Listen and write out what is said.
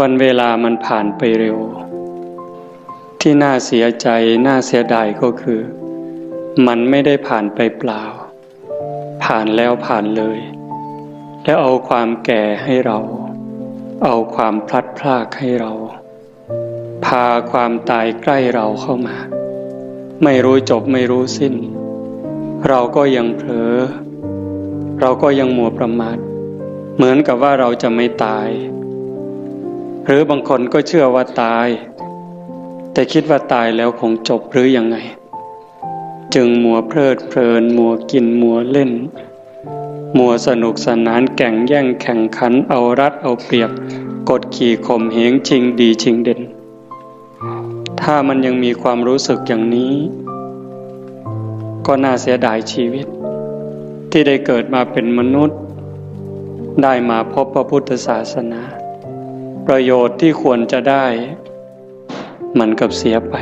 วันเวลามันผ่านไปเร็ว ที่น่าเสียใจน่าเสียดายก็คือ มันไม่ได้ผ่านไปเปล่า ผ่านแล้วผ่านเลย แล้วเอาความแก่ให้เรา เอาความพลัดพรากให้เรา พาความตายใกล้เราเข้ามา ไม่รู้จบไม่รู้สิ้น เราก็ยังเผลอ เราก็ยังมัวประมาทเหมือนกับว่าเราจะไม่ตาย หรือบางคนก็เชื่อว่าตาย แต่คิดว่าตายแล้วคงจบหรือยังไง จึงมัวเพลิดเพลิน มัวกินมัวเล่น มัวสนุกสนานแก่งแย่งแข่งขันเอารัดเอาเปรียบ กดขี่ข่มเหงชิงดีชิงเด่น ถ้ามันยังมีความรู้สึกอย่างนี้ ก็น่าเสียดายชีวิต ที่ได้เกิดมาเป็นมนุษย์ ได้มาพบพระพุทธศาสนา ประโยชน์ที่ควรจะได้ มันกับเสียไป